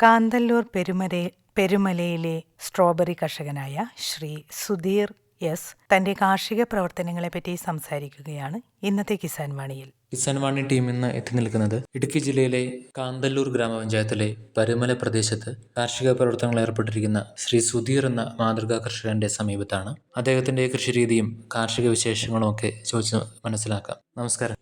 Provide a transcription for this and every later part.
Kanthalloor പെരുമരെ പെരുമലയിലെ strawberry കർഷകനായ Shri Sudheer S തന്റെ കാർഷിക പ്രവർത്തനങ്ങളെപ്പറ്റി സംസാരിക്കുകയാണ് ഇന്നത്തെ കിസാൻ വാണിയിൽ. കിസാൻ വാണി ടീം ഇന്ന് എത്തി നിൽക്കുന്നത് ഇടുക്കി ജില്ലയിലെ കാന്തല്ലൂർ ഗ്രാമപഞ്ചായത്തിലെ പരുമല പ്രദേശത്ത് കാർഷിക പ്രവർത്തനങ്ങൾ ഏർപ്പെട്ടിരിക്കുന്ന ശ്രീ സുധീർ എന്ന മാതൃകാ കർഷകന്റെ സമീപത്താണ്. അദ്ദേഹത്തിന്റെ കൃഷിരീതിയും കാർഷിക വിശേഷങ്ങളും ഒക്കെ ചോദിച്ച് മനസ്സിലാക്കാം. നമസ്കാരം.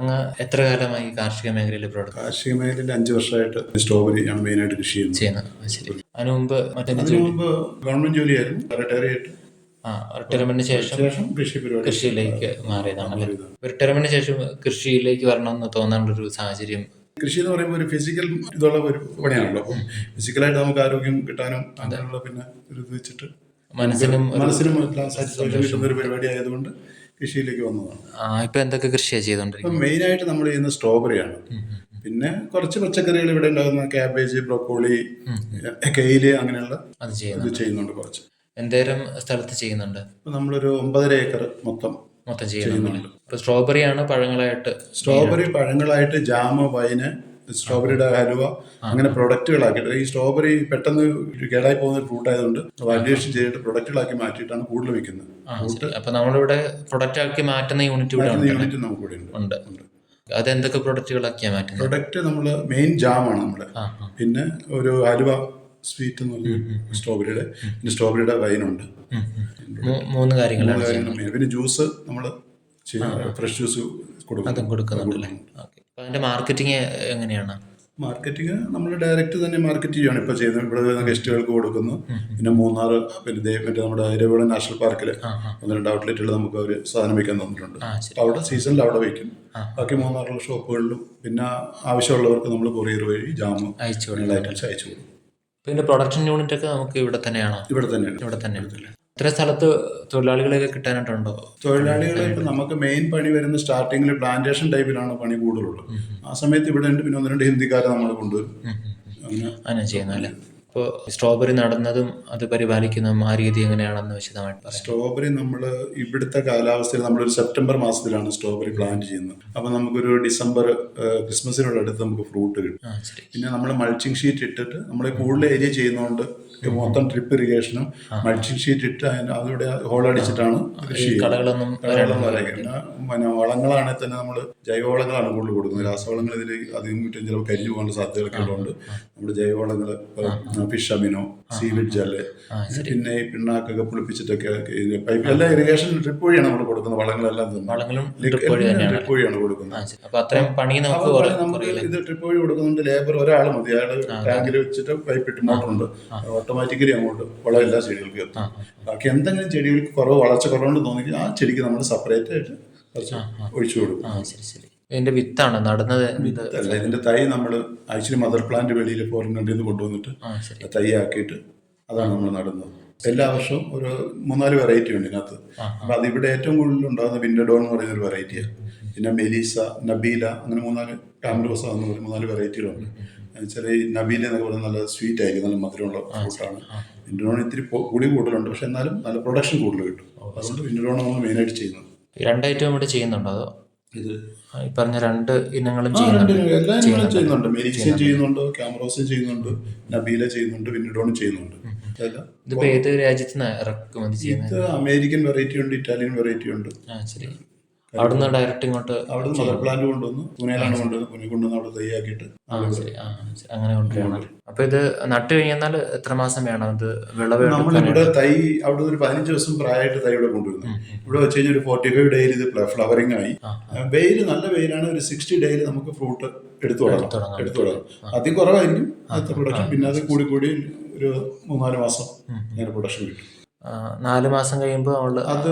അങ്ങ് എത്ര കാലമായി കാർഷിക മേഖലയിൽ പ്രവർത്തനം കാർഷിക മേഖലയിൽ അഞ്ച് വർഷമായിട്ട് ആയിട്ട് മെയിനായിട്ട് കൃഷി ചെയ്യുന്നത്. ചെയ്യുന്നത്. ശരി. അതിനു മുമ്പ് മറ്റെന്ത് അതിനു മുമ്പ് ഗവൺമെന്റ് ജോലിയായിരുന്നു. റിട്ടയർ ചെയ്തിട്ട് ആ റിട്ടയർമെന്റിന് ശേഷം ശേഷം കൃഷി പരിപാടി കൃഷിയിലേക്ക് മാറിയതാണ്. റിട്ടയർമെന്റിന് ശേഷം കൃഷിയിലേക്ക് വരണമെന്ന് തോന്നാനുള്ളൊരു സാഹചര്യം കൃഷി എന്ന് പറയുമ്പോൾ ഒരു ഫിസിക്കൽ ഇതുള്ള ഒരു പണിയാണല്ലോ. അപ്പം ഫിസിക്കലായിട്ട് നമുക്ക് ആരോഗ്യം കിട്ടാനും അങ്ങനെയുള്ള പിന്നെ ഒരു ഇത് വെച്ചിട്ട് മനസ്സിനും ഒരു മനസ്സിനും ഒരു പരിപാടി ആയതുകൊണ്ട് കൃഷിയിലേക്ക് വന്നതാണ്. ഇപ്പൊ എന്തൊക്കെ കൃഷിയാണ് മെയിനായിട്ട് നമ്മൾ ചെയ്യുന്ന സ്ട്രോബെറിയാണ്. പിന്നെ കുറച്ച് പച്ചക്കറികൾ ഇവിടെ ഉണ്ടാകുന്ന ക്യാബേജ് ബ്രോക്കോളി കെയിൽ അങ്ങനെയുള്ള അത് ചെയ്യുന്നുണ്ട്. കുറച്ച്. എന്തേരം സ്ഥലത്ത് ചെയ്യുന്നുണ്ട്? നമ്മളൊരു ഒമ്പതര ഏക്കർ മൊത്തം മൊത്തം ചെയ്യുന്നുണ്ട്. സ്ട്രോബെറിയാണ് സ്ട്രോബെറി ആണ് പഴങ്ങളായിട്ട് സ്ട്രോബെറി പഴങ്ങളായിട്ട് ജാമ് വൈന് സ്ട്രോബെറിയുടെ ഹലുവ അങ്ങനെ പ്രൊഡക്റ്റുകളാക്കിയിട്ട് ഈ സ്ട്രോബെറി പെട്ടെന്ന് കേടായി പോകുന്ന ഒരു ഫ്രൂട്ട് ആയതുകൊണ്ട് വാല്യുവേഷൻ ചെയ്തിട്ട് പ്രൊഡക്റ്റുകളാക്കി മാറ്റിയിട്ടാണ് കൂടുതൽ വിൽക്കുന്നത്. അപ്പൊ നമ്മളിവിടെ പ്രൊഡക്റ്റ് ആക്കി മാറ്റുന്ന യൂണിറ്റ് ഉണ്ട്. യൂണിറ്റ് അതെന്തൊക്കെ പ്രൊഡക്റ്റുകളാക്കിയാ മാറ്റുന്നത്? പ്രൊഡക്റ്റ് നമ്മൾ മെയിൻ ജാമാണ് നമ്മുടെ പിന്നെ ഒരു ഹലുവ സ്വീറ്റ് എന്ന് പറഞ്ഞ സ്ട്രോബെറിയുടെ പിന്നെ സ്ട്രോബെറിയുടെ വൈനുണ്ട്. മൂന്ന് കാര്യങ്ങളാണ് പിന്നെ ജ്യൂസ് നമ്മൾ ഫ്രഷ് ജ്യൂസ് കൊടുക്കും. അതും കൊടുക്കുന്നുണ്ടല്ലേ? ഓക്കെ. അതിന്റെ മാർക്കറ്റിംഗ് എങ്ങനെയാണ്? മാർക്കറ്റിംഗ് നമ്മൾ ഡയറക്റ്റ് തന്നെ മാർക്കറ്റ് ചെയ്യുകയാണ് ഇപ്പോൾ ചെയ്യുന്നത് ഇവിടെ വരുന്ന ഗസ്റ്റുകൾക്ക് കൊടുക്കുന്നു. പിന്നെ മൂന്നാർ പിന്നെ ദേ മറ്റേ നമ്മുടെ ഇരവികുളം നാഷണൽ പാർക്കിൽ ഒന്ന് രണ്ട് ഔട്ട്ലെറ്റുകൾ നമുക്ക് അവർ സാധനം വയ്ക്കാൻ തന്നിട്ടുണ്ട്. അപ്പോൾ അവിടെ സീസണിൽ അവിടെ വയ്ക്കും ബാക്കി മൂന്നാറുള്ള ഷോപ്പുകളിലും പിന്നെ ആവശ്യമുള്ളവർക്ക് നമ്മൾ കൊറിയർ വഴി ജാമ് ഐറ്റംസ് അയച്ചു കൊടുക്കും. പിന്നെ പ്രൊഡക്ഷൻ യൂണിറ്റ് ഒക്കെ നമുക്ക് ഇവിടെ തന്നെയാണോ. ഇവിടെ തന്നെയാണ്. ഇവിടെ തന്നെയാണ്. ഇത്ര സ്ഥലത്ത് തൊഴിലാളികളെയൊക്കെ കിട്ടാനായിട്ടുണ്ടോ? തൊഴിലാളികളായിട്ട് ഇപ്പം നമുക്ക് മെയിൻ പണി വരുന്ന സ്റ്റാർട്ടിങ്ങിൽ പ്ലാന്റേഷൻ ടൈപ്പിലാണ് പണി കൂടുതലുള്ളത്. ആ സമയത്ത് ഇവിടെ ഉണ്ട് പിന്നെ ഒന്ന് രണ്ട് ഹിന്ദിക്കാരെ നമ്മൾ കൊണ്ടുവരും. അങ്ങനെ ചെയ്യുന്നല്ലേ ഇപ്പോൾ സ്ട്രോബെറി നടന്നതും അത് പരിപാലിക്കുന്നതും ആ രീതി എങ്ങനെയാണെന്ന് വിശദമായിട്ട് സ്ട്രോബെറി നമ്മൾ ഇവിടുത്തെ കാലാവസ്ഥയിൽ നമ്മളൊരു സെപ്റ്റംബർ മാസത്തിലാണ് സ്ട്രോബെറി പ്ലാന്റ് ചെയ്യുന്നത്. അപ്പോൾ നമുക്കൊരു ഡിസംബർ ക്രിസ്മസിനോട് അടുത്ത് നമുക്ക് ഫ്രൂട്ട് കിട്ടും. പിന്നെ നമ്മൾ മൾച്ചിങ് ഷീറ്റ് ഇട്ടിട്ട് നമ്മൾ കൂടുതൽ ഏരിയ ചെയ്യുന്നതുകൊണ്ട് മൊത്തം ട്രിപ്പ് ഇറിഗേഷനും മൾച്ചിങ് ഷീറ്റ് ഇട്ട് അതിന് അതിവിടെ ഹോൾ അടിച്ചിട്ടാണ് കൃഷി കളകളും പിന്നെ വളങ്ങളാണെങ്കിൽ തന്നെ നമ്മൾ ജൈവവളങ്ങളാണ് കൂടുതൽ കൊടുക്കുന്നത്. രാസവളങ്ങൾ ഇതിൽ അധികം കിട്ടും ചിലപ്പോൾ കരിഞ്ഞു പോകാനുള്ള സാധ്യതകളൊക്കെ ഉള്ളതുകൊണ്ട് നമ്മൾ ജൈവവളങ്ങൾ ഫിഷ് അമിനോ ആ. ശരി. പിന്നെ ഈ പിണ്ണാക്കൊക്കെ പുളിപ്പിച്ചിട്ടൊക്കെ പൈപ്പ് എല്ലാം ഇറിഗേഷൻ ട്രിപ്പ് വഴിയാണ് നമ്മൾ കൊടുക്കുന്നത്. വളങ്ങളെല്ലാം വളങ്ങളും ട്രിപ്പ് വഴിയാണ്. കൊടുക്കുന്നത്. ശരി. അപ്പൊ അത്രയും പണി നമുക്ക് ഇത് ട്രിപ്പ് വഴി കൊടുക്കുന്നുണ്ട് ലേബർ ഒരാൾ മതി. അയാൾ ടാങ്കിൽ വെച്ചിട്ട് പൈപ്പ് ഇട്ട് മോട്ടറുണ്ട്. ഓട്ടോമാറ്റിക്കലി അങ്ങോട്ട് വളം എല്ലാ ചെടികൾക്കും എത്തും. ബാക്കി എന്തെങ്കിലും ചെടികൾക്ക് കുറവ് വളർച്ച കുറവുണ്ട് തോന്നിയാൽ ആ ചെടിക്ക് നമ്മൾ സെപ്പറേറ്റ് ആയിട്ട് കുറച്ച് ഒഴിച്ചു കൊടുക്കും. ശരി ശരി. ഇതിന്റെ വിത്താണ് നടന്നത് അല്ല ഇതിന്റെ തൈ നമ്മൾ ആക്ച്വലി മദർ പ്ലാന്റ് വെളിയിൽ ഫോറിൻ കണ്ടിൽ നിന്ന് കൊണ്ടുവന്നിട്ട് തൈ ആക്കിയിട്ട് അതാണ് നമ്മൾ നടുന്നത്. എല്ലാ വർഷവും ഒരു മൂന്നാൽ വെറൈറ്റി ഉണ്ട് ഇതിനകത്ത്. അപ്പൊ അതിവിടെ ഏറ്റവും കൂടുതൽ ഉണ്ടാകുന്ന വിൻഡഡോൺ എന്ന് പറയുന്ന ഒരു വെറൈറ്റിയാണ് പിന്നെ മെലീസ നബീല അങ്ങനെ മൂന്നാൽ ടാമറോസ എന്ന് പറയുന്ന മൂന്നാൽ വെറൈറ്റികളുണ്ട് ചെറിയ നബീല എന്നൊക്കെ പറയുന്നത് നല്ല സ്വീറ്റ് ആയിരിക്കും നല്ല മധുരമുള്ള ഫ്രൂട്ടാണ് വിൻഡഡോൺ ഇത്തിരി കൂടി കൂടുതലുണ്ട് പക്ഷെ എന്നാലും നല്ല പ്രൊഡക്ഷൻ കൂടുതൽ കിട്ടും. അതുകൊണ്ട് വിൻഡഡോൺ നമ്മൾ മെയിനായിട്ട് ചെയ്യുന്നത്. രണ്ടായിട്ട് ഇവിടെ ചെയ്യുന്നുണ്ടോ അതോ? ഇത് ഈ പറഞ്ഞ രണ്ട് ഇനങ്ങളും ചെയ്യുന്നുണ്ട്. എല്ലാ ഇനങ്ങളും ചെയ്യുന്നുണ്ട്. മെലീസയും ചെയ്യുന്നുണ്ട്. ക്യാമറോസ് ചെയ്യുന്നുണ്ട് നബീല ചെയ്യുന്നുണ്ട് വിൻഡഡോണും ചെയ്യുന്നുണ്ട്. ഇതിപ്പോ ഏത് രാജ്യത്ത് നിന്ന് ഇറക്കുമതി ചെയ്യുന്നത്? അമേരിക്കൻ വെറൈറ്റി ഉണ്ട് ഇറ്റാലിയൻ വെറൈറ്റി ഉണ്ട്. ആ ശരി. അവിടുന്ന് ഡയറക്റ്റ് ഇങ്ങോട്ട് അവിടുന്ന് മദർ പ്ലാന്റ് കൊണ്ടുവന്നു. പൂനെയിലാണ് കൊണ്ടുവന്ന് പൂനെ കൊണ്ടുവന്ന് അവിടെ തയ്യാക്കിയിട്ട് അങ്ങനെ കൊണ്ടുവരണം അപ്പൊ ഇത് നട്ട് കഴിഞ്ഞാൽ എത്ര മാസം വേണം? ഇത് വിളവ് നമ്മളിവിടെ തൈ അവിടെ ഒരു പതിനഞ്ച് ദിവസം പ്രായമായിട്ട് തൈ ഇവിടെ കൊണ്ടുവരുന്നു. ഇവിടെ വെച്ച് കഴിഞ്ഞാൽ ഒരു ഫോർട്ടി ഫൈവ് ഡേയിൽ ഇത് ഫ്ലവറിംഗ് ആയി. വെയിൽ നല്ല വെയിലാണ്. ഒരു സിക്സ്റ്റി ഡേയിൽ നമുക്ക് ഫ്രൂട്ട് എടുത്തു തുടങ്ങാം. എടുത്തു തുടങ്ങാം. അതി കുറവായിരിക്കും. പ്രൊഡക്ഷൻ പിന്നെ അത് കൂടി കൂടി ഒരു മൂന്നാൽ മാസം അങ്ങനെ പ്രൊഡക്ഷൻ കിട്ടും. നാല് മാസം കഴിയുമ്പോൾ നമ്മൾ അത്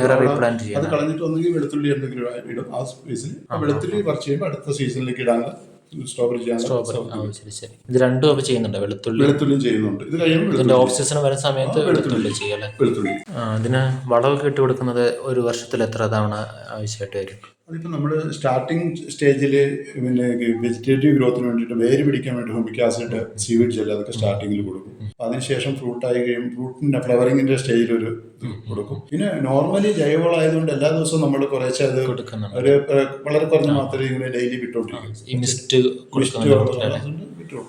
വേറെ റീപ്ലാന്റ് അത് കളഞ്ഞിട്ട് ഒന്നെങ്കിൽ വെളുത്തുള്ളി എന്തെങ്കിലും ഇടും. ആ സ്പേസിൽ വെളുത്തുള്ളി കുറച്ച് ചെയ്യുമ്പോൾ അടുത്ത സീസണിലേക്ക് ഇടാനുള്ള സ്ട്രോബെറി ചെയ്യാൻ ശരി ശരി. ഇത് രണ്ടും അപ്പൊ ചെയ്യുന്നുണ്ട്? വെളുത്തുള്ളി? വെളുത്തുള്ളിയും ചെയ്യുന്നുണ്ട്. ഇത് കഴിയുമ്പോൾ ഇതിന്റെ ഓഫ് സീസൺ വരുന്ന സമയത്ത് വെളുത്തുള്ളി. ചെയ്യല്ലേ? വെളുത്തുള്ളി. ഇതിന് വളമൊക്കെ ഇട്ട് കൊടുക്കുന്നത് ഒരു വർഷത്തിൽ എത്ര തവണ ആവശ്യമായിട്ട് വരും? അതിപ്പോൾ നമ്മൾ സ്റ്റാർട്ടിങ് സ്റ്റേജിൽ പിന്നെ വെജിറ്റേറ്റീവ് ഗ്രോത്തിന് വേണ്ടിയിട്ട് വേര് പിടിക്കാൻ വേണ്ടി ഹോമിക് ആസിഡ് സീവിഡ് ജെല്ല് അതൊക്കെ സ്റ്റാർട്ടിങ്ങിൽ കൊടുക്കും. അതിനുശേഷം ഫ്രൂട്ട് ആയി കഴിയും ഫ്രൂട്ടിന്റെ ഫ്ലവറിങ്ങിന്റെ സ്റ്റേജിൽ ഒരു കൊടുക്കും. പിന്നെ നോർമലി ജൈവവളമായതുകൊണ്ട് എല്ലാ ദിവസവും നമ്മൾ കുറേശ്ശെ അത് കൊടുക്കുന്ന ഒരു വളരെ കുറഞ്ഞ മാത്രമേ ഇങ്ങനെ ഡെയിലി വിട്ടോണ്ടിരിക്കും. മിസ്റ്റ്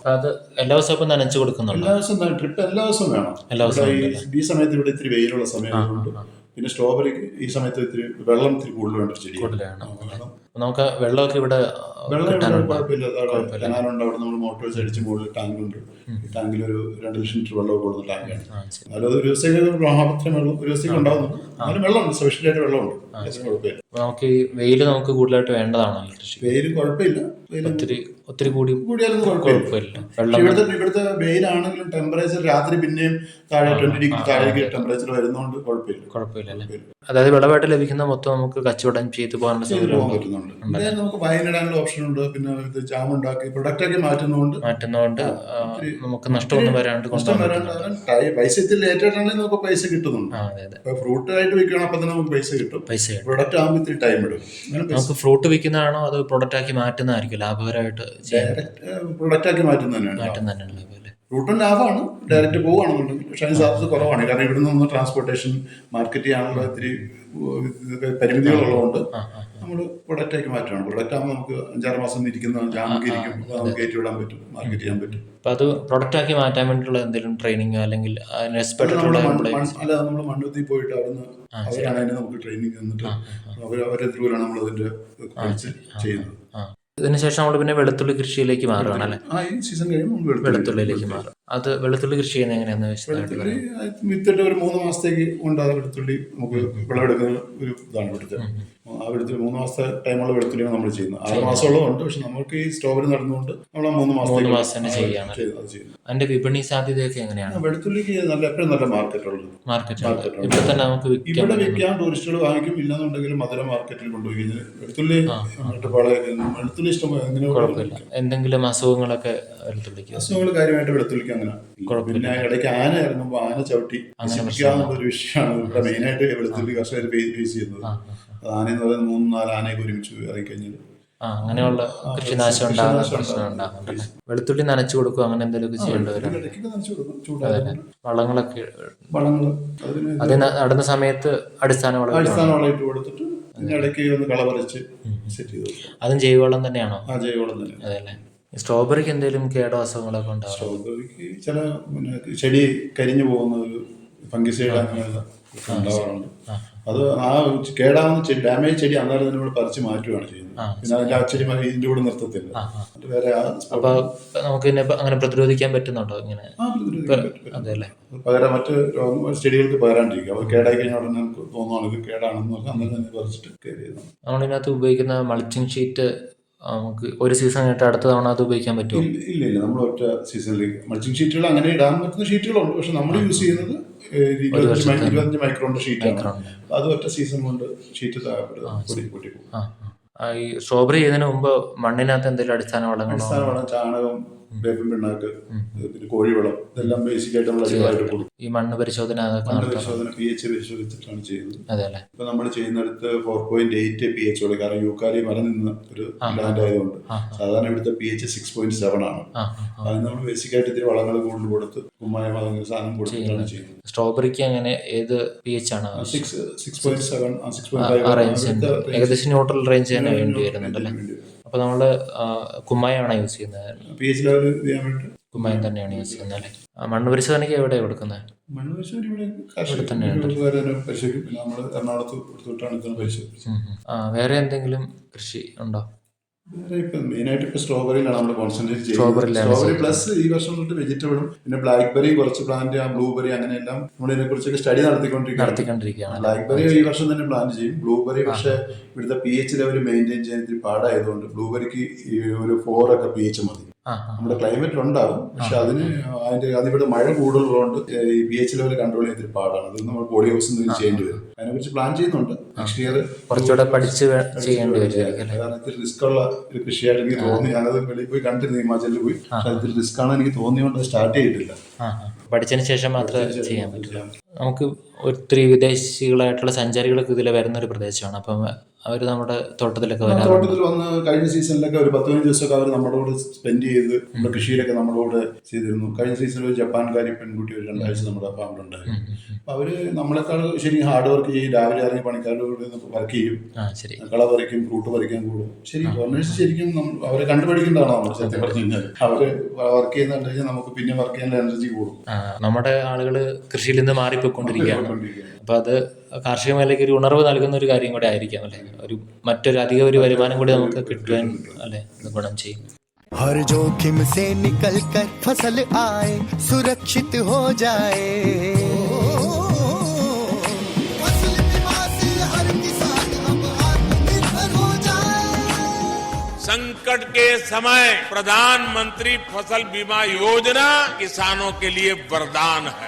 അത് എല്ലാ ദിവസവും ഇപ്പൊ നനച്ചു കൊടുക്കുന്നുണ്ട്? എല്ലാ ദിവസവും ട്രിപ്പ് എല്ലാ ദിവസവും വേണം. എല്ലാ ദിവസവും ഈ- ഈ സമയത്ത് ഇവിടെ ഇത്തിരി വെയിലുള്ള സമയമായതുകൊണ്ട് പിന്നെ സ്ട്രോബെറിക്ക് ഈ സമയത്ത് ഇത്തിരി വെള്ളം ഇത്തിരി കൂടുതൽ വേണ്ട ചെടി കൂടുതലാണ്. നമുക്ക് വെള്ളമൊക്കെ ഇവിടെ വെള്ളം കുഴപ്പമില്ല. അവിടെ അവിടെ നമ്മൾ മോട്ടോർ അടിച്ച് മുകളിൽ ടാങ്കുണ്ട് ഈ ടാങ്കിൽ ഒരു രണ്ട് ലക്ഷം ലിറ്റർ വെള്ളം കൊടുക്കുന്ന ടാങ്കാണ് അതായത് ഒരു ദിവസത്തേക്ക് മാത്രമേ വെള്ളം ഒരു ദിവസത്തേക്ക് ഉണ്ടാവുന്നു അതിന് വെള്ളമുണ്ട്. സഫീഷ്യന്റ് ആയിട്ട് വെള്ളമുണ്ട്. കുഴപ്പമില്ല. നമുക്ക് വെയിൽ വെയിൽ നമുക്ക് കൂടുതലായിട്ട് വേണ്ടതാണ് കൃഷി വെയിൽ കുഴപ്പമില്ല. ഒത്തിരി ഒത്തിരി കൂടി കുഴപ്പമില്ല. വെള്ളം ഇവിടുത്തെ ഇവിടുത്തെ വെയിലാണെങ്കിലും ടെമ്പറേച്ചർ രാത്രി പിന്നെയും താഴെ ട്വന്റി ഡിഗ്രി താഴേക്ക് ടെമ്പറേച്ചർ വരുന്നതുകൊണ്ട് കുഴപ്പമില്ല. കുഴപ്പമില്ല അല്ലേ? അതായത് വിളവായിട്ട് ലഭിക്കുന്ന മൊത്തം നമുക്ക് കച്ചവടം ചെയ്തു പോകാനുള്ള പോകാൻ പറ്റുന്നുണ്ട്. നമുക്ക് വൈനിടാനുള്ള ഓപ്ഷൻ ഉണ്ട്. പിന്നെ ഇത് ജാം ഉണ്ടാക്കി പ്രൊഡക്റ്റ് ആക്കി മാറ്റുന്നതുകൊണ്ട് മാറ്റുന്നതുകൊണ്ട് നമുക്ക് നഷ്ടമൊന്നും വരാണ്ട് നഷ്ടം വരാണ്ട് കാരണം പൈസ ഇത്തിരി ലേറ്റ് ആയിട്ടാണെങ്കിൽ നമുക്ക് പൈസ കിട്ടുന്നുണ്ട്. ഫ്രൂട്ട് ആയിട്ട് വിൽക്കണം അപ്പൊ തന്നെ നമുക്ക് പൈസ കിട്ടും. പൈസ കിട്ടും. പ്രൊഡക്റ്റ് ആകുമ്പോൾ ഇത്തിരി ടൈം എടുക്കും നമുക്ക് ഫ്രൂട്ട് വിൽക്കുന്നതാണോ അത് പ്രൊഡക്റ്റ് ആക്കി മാറ്റുന്നതായിരിക്കും? ലാഭകരമായിട്ട് പ്രൊഡക്റ്റ് ആക്കി മാറ്റുന്നത് തന്നെയാണ് മാറ്റുന്ന തന്നെയാണ് ലാഭമാണ്. ഡയറക്റ്റ് പോവുകയാണെന്നുണ്ടെങ്കിൽ പക്ഷേ അതിന് സാധ്യത കുറവാണ്. കാരണം ഇവിടുന്ന് നിന്ന് ട്രാൻസ്പോർട്ടേഷൻ മാർക്കറ്റ് ചെയ്യാനുള്ള ഇത്തിരി പരിമിതികളുള്ളതുകൊണ്ട് നമ്മൾ പ്രൊഡക്റ്റായിട്ട് മാറ്റണം മാറ്റുകയാണ് പ്രൊഡക്റ്റ് ആകുമ്പോൾ നമുക്ക് അഞ്ചാറ് മാസം ഇരിക്കുന്ന അപ്പോൾ നമുക്ക് പറ്റും. മാർക്കറ്റ് ചെയ്യാൻ പറ്റും. അപ്പൊ അത് പ്രൊഡക്റ്റ് ആക്കി മാറ്റാൻ വേണ്ടിയിട്ടുള്ള എന്തെങ്കിലും ട്രെയിനിങ് അല്ലെങ്കിൽ അല്ല നമ്മൾ മണ്ണുത്തി പോയിട്ട് അവിടുന്ന് അവരാണ് അതിന് നമുക്ക് ട്രെയിനിങ് തന്നിട്ട് അവർ അവരുടെ ത്രൂവിലാണ് നമ്മൾ അതിന്റെ ചെയ്യുന്നത്. ഇതിനുശേഷം നമ്മൾ പിന്നെ വെളുത്തുള്ളി കൃഷിയിലേക്ക് മാറുകയാണ് അല്ലേ? സീസൺ കഴിയുമ്പോൾ വെളുത്തുള്ളിയിലേക്ക് മാറും. അത് വെളുത്തുള്ളി കൃഷി ചെയ്യുന്നത് എങ്ങനെയാന്ന് വിശദമായിട്ട് വെളുത്തുള്ളി വിത്തിട്ട് ഒരു മൂന്ന് മാസത്തേക്ക് കൊണ്ട് ആ വെളുത്തുള്ളി നമുക്ക് വിളവെടുക്കുന്ന ഒരു ഇതാണ് ഇവിടുത്തെ. ആ വെളുത്തുള്ളി മൂന്ന് മാസത്തെ ടൈമുള്ള വെളുത്തുള്ളിയാണ് നമ്മൾ ചെയ്യുന്നത്. ആറ് മാസമുള്ളതുണ്ട് പക്ഷെ നമുക്ക് ഈ സ്ട്രോബെറി നടന്നുകൊണ്ട് നമ്മൾ ആ മൂന്ന് മാസം മാസം അതിന്റെ വിപണി സാധ്യതയൊക്കെ എങ്ങനെയാണ്? വെളുത്തുള്ളിക്ക് നല്ല എപ്പോഴും നല്ല മാർക്കറ്റ് ഉള്ളത് മാർക്കറ്റ്. ഇവിടെ തന്നെ നമുക്ക് ഇവിടെ വിൽക്കാൻ ടൂറിസ്റ്റുകൾ വാങ്ങിക്കും. ഇല്ലെന്നുണ്ടെങ്കിൽ മധുര മാർക്കറ്റിൽ കൊണ്ടുപോയി കഴിഞ്ഞാൽ വെളുത്തുള്ളി വെളുത്തുള്ളി ഇഷ്ടം കുഴപ്പമില്ല. എന്തെങ്കിലും അസുഖങ്ങളൊക്കെ വെളുത്തുള്ളിക്ക് അസുഖങ്ങൾ കാര്യമായിട്ട് വെളുത്തുള്ളിക്ക് അങ്ങനെ. പിന്നെ ഇടയ്ക്ക് ആന ഇറങ്ങുമ്പോൾ ആന ചവിട്ടി ഒരു വിഷയമാണ്. ഇവിടെ മെയിനായിട്ട് വെളുത്തുള്ളി കർഷകർ ഫേസ് ചെയ്യുന്നത്. അത് ആനയെന്ന് പറയുന്നത് മൂന്ന് നാല് ആനയൊക്കെ ഒരുമിച്ച് ഇറങ്ങിക്കഴിഞ്ഞാൽ അങ്ങനെയുള്ള കൃഷിനാശം ഉണ്ടാകുന്നുണ്ടല്ലേ വെളുത്തുള്ളി നനച്ചു കൊടുക്കും അങ്ങനെ എന്തെങ്കിലും ചെയ്യേണ്ടി വരും. വളങ്ങളൊക്കെ വളങ്ങൾ അത് നടന്ന സമയത്ത് അടിസ്ഥാന വളം അടിസ്ഥാന വളമിട്ട് കൊടുത്തിട്ട് ഇതിന് ഇടയ്ക്ക് ഒന്ന് കളവരച്ച് സെറ്റ് ചെയ്തു അതും ജൈവവളം തന്നെയാണോ? ആ ജൈവവളം തന്നെ. അതെല്ലേ സ്ട്രോബെറിക്ക് എന്തെങ്കിലും കേടോ അസുഖങ്ങളൊക്കെ ഉണ്ടാവും സ്ട്രോബെറിക്ക് ചില പിന്നെ ചെടി കരിഞ്ഞു പോകുന്ന ഒരു ഫംഗിസൈഡ് അങ്ങനെയുള്ള ഉണ്ടാവാറുണ്ട്. അത് ആ കേടാവുന്ന ഡാമേജ് ചെടി അന്നേരം തന്നെ ഇവിടെ പറിച്ച് മാറ്റുകയാണ് ചെയ്യുന്നത്. പിന്നെ അതിന്റെ ആ ചെടി ഇതിന്റെ കൂടെ നിർത്തത്തില്ല. വേറെ അപ്പൊ നമുക്ക് അങ്ങനെ പ്രതിരോധിക്കാൻ പറ്റുന്നുണ്ടോ ഇങ്ങനെ? പകരം മറ്റ് ചെടികൾക്ക് പകരാണ്ടിരിക്കും. അത് കേടായി കഴിഞ്ഞാൽ ഉടനെ ഇത് കേടാണെന്ന് പറഞ്ഞാൽ അന്നേരം തന്നെ പറിച്ചിട്ട് കയറി ചെയ്യണം. നമ്മളിതിനകത്ത് ഉപയോഗിക്കുന്ന മൾച്ചിങ് ഷീറ്റ് നമുക്ക് ഒരു സീസൺ കഴിഞ്ഞിട്ട് അടുത്ത തവണ അത് ഉപയോഗിക്കാൻ പറ്റും ഇല്ല ഇല്ല ഇല്ല. നമ്മൾ ഒറ്റ സീസണിലേക്ക് മൾച്ചിങ് ഷീറ്റുകൾ അങ്ങനെ ഇടാൻ പറ്റുന്ന ഷീറ്റുകളുണ്ട് പക്ഷെ നമ്മൾ യൂസ് ചെയ്യുന്നത് ഇരുപത്തഞ്ച് മൈക്രോണിന്റെ ഷീറ്റാണ് അത് ഒറ്റ സീസൺ കൊണ്ട് ഷീറ്റ് താഴെപ്പെടും ഈ സ്ട്രോബെറി ചെയ്യുന്നതിന് മുമ്പ് മണ്ണിനകത്ത് എന്തെങ്കിലും അടിസ്ഥാന വളങ്ങൾ അടിസ്ഥാന വളം ചാണകം വേപ്പിൻ പിണ്ണാക്ക് പിന്നെ കോഴിവളം ഇതെല്ലാം ബേസിക്കായിട്ട് നമ്മൾ അധികമായിട്ട് കൊടുക്കും. ഈ മണ്ണ് പരിശോധന മണ്ണ് പരിശോധന പി എച്ച് പരിശോധിച്ചിട്ടാണ് ചെയ്യുന്നത്. ഇപ്പൊ നമ്മൾ ചെയ്യുന്നിടത്ത് four point eight P H ഉള്ളു കാരണം യൂക്കാലി മരം നിന്ന് ഒരു ലാൻഡ് ആയതുകൊണ്ട് സാധാരണ ഇവിടുത്തെ P H six point seven ആണ്. അത് നമ്മൾ ബേസിക്കായിട്ട് ഇത്തിരി വളങ്ങൾ കൂടുതൽ കൊടുത്ത് കുമ്മായ വളങ്ങൾ സാധനം കൊടുത്തിട്ടാണ് ചെയ്യുന്നത്. സ്ട്രോബെറിക്ക് അങ്ങനെ ഏത് പി എച്ച് ആണ് six six point seven six point five. Point ഏകദേശം ന്യൂട്രൽ റേഞ്ച് തന്നെ വേണ്ടി വരുന്നുണ്ടല്ലേ അപ്പൊ നമ്മൾ കുമ്മായാണ് കുമ്മായമാണ് യൂസ് ചെയ്യുന്നത് കുമ്മായം തന്നെയാണ് യൂസ് ചെയ്യുന്നത് അല്ലേ? മണ്ണ് പരിശോധനയ്ക്ക് എവിടെ കൊടുക്കുന്നത്? മണ്ണ് പരിശോധന ഇവിടെ പരിശോധിക്കും. നമ്മൾ എറണാകുളത്ത് വേറെ എന്തെങ്കിലും കൃഷി ഉണ്ടോ? ഇപ്പം മെയിനായിട്ട് ഇപ്പൊ സ്ട്രോബെറിയിലാണ് നമ്മൾ കോൺസെൻട്രേറ്റ് ചെയ്യുന്നത്. സ്ട്രോബെറി പ്ലസ് ഈ വർഷം തൊട്ട് വെജിറ്റബിളും പിന്നെ ബ്ലാക്ക്ബെറി കുറച്ച് പ്ലാന്റ് ബ്ലൂബെറി അങ്ങനെയെല്ലാം നമ്മൾ ഇതിനെ കുറിച്ചൊക്കെ സ്റ്റഡി നടത്തിക്കൊണ്ടിരിക്കുകയാണ്. ബ്ലാക്ക്ബെറി ഈ വർഷം തന്നെ പ്ലാൻ ചെയ്യും. ബ്ലൂബെറി പക്ഷേ ഇവിടുത്തെ പി എച്ച് ലെവൽ മെയിന്റെയിൻ ചെയ്യാൻ ഇത്തിരി പാടായതുകൊണ്ട് ബ്ലൂബെറിക്ക് ഒരു ഫോർ ഒക്കെ പി എച്ച് മതി. നമ്മുടെ ക്ലൈമറ്റ് ഉണ്ടാകും പക്ഷെ അതിന് അതിന്റെ അതിവിടെ മഴ കൂടുതലുള്ളതുകൊണ്ട് ഈ പി എച്ച് ലെവൽ കൺട്രോൾ ചെയ്യാൻ ഇത്തിരി പാടാണ്. അത് നമ്മൾ പോളി ഹൗസ് എന്തെങ്കിലും ചെയ്യേണ്ടി വരും. അതിനെ കുറിച്ച് പ്ലാൻ ചെയ്യുന്നുണ്ട് നെക്സ്റ്റ് ഇയർ കുറച്ചുകൂടെ പഠിച്ച് ചെയ്യേണ്ടി വരും. അതാണ് ഇത്തിരി റിസ്ക് ഉള്ള ഒരു കൃഷിയായിട്ട് എനിക്ക് തോന്നി. ഞാനത് വെളിയിൽ പോയി കണ്ടിരുന്നു ഹിമാചലിൽ പോയി. പക്ഷെ അതിൽ റിസ്ക് ആണ് എനിക്ക് തോന്നിയോണ്ട് സ്റ്റാർട്ട് ചെയ്തിട്ടില്ല. പഠിച്ചതിന് ശേഷം മാത്രമേ ചെയ്യാൻ പറ്റുള്ളൂ. നമുക്ക് ഒത്തിരി വിദേശികളായിട്ടുള്ള സഞ്ചാരികളൊക്കെ ഇതിൽ വരുന്ന ഒരു പ്രദേശമാണ്. അപ്പം അവർ നമ്മുടെ തോട്ടത്തിലൊക്കെ വരാം വരാറുണ്ട്. തോട്ടത്തിൽ വന്ന് കഴിഞ്ഞ സീസണിലൊക്കെ ഒരു പത്ത് പതിനഞ്ച് ദിവസമൊക്കെ അവർ നമ്മുടെ കൂടെ സ്പെൻഡ് ചെയ്ത് നമ്മുടെ കൃഷിയിലൊക്കെ നമ്മളോട് ചെയ്തിരുന്നു. കഴിഞ്ഞ സീസണിൽ ഒരു ജപ്പാൻകാരി പെൺകുട്ടി ഒരു രണ്ടാഴ്ച നമ്മുടെ ഫാമിലുണ്ടായിരുന്നു അപ്പൊ അവർ നമ്മളെക്കാൾ ശരി ഹാർഡ് വർക്ക് ചെയ്യും രാവിലെ ഇറങ്ങി പണിക്കാരുടെ വർക്ക് ചെയ്യും. കള പറിക്കും ഫ്രൂട്ട് പറിക്കാൻ കൂടും. ശരി ഫോറിനേഴ്സ് ശരിക്കും അവരെ കണ്ടുപിടിക്കേണ്ടതാണ് നമ്മൾ സത്യം പറഞ്ഞു കഴിഞ്ഞാൽ അവർ വർക്ക് ചെയ്യുന്നുണ്ടെങ്കിൽ നമുക്ക് പിന്നെ വർക്ക് ചെയ്യാനുള്ള എനർജി കൂടും. നമ്മുടെ ആളുകൾ കൃഷിയിൽ നിന്ന് മാറിപ്പോയിക്കൊണ്ടിരിക്കുകയാണ്. അപ്പൊ അത് കാർഷിക മേഖലയ്ക്ക് ഒരു ഉണർവ് നൽകുന്ന ഒരു കാര്യം കൂടെ ആയിരിക്കാം അല്ലെ ഒരു മറ്റൊരു അധിക ഒരു വരുമാനം കൂടി നമുക്ക് കിട്ടുവാൻ അല്ലെ ഇത് ഗുണം ചെയ്യും हर जोखिम से निकल कर फसल आए सुरक्षित हो जाए फसल बीमा से हर किसान अब आत्मनिर्भर हो जाए संकट के समय प्रधानमंत्री फसल बीमा योजना किसानों के लिए वरदान है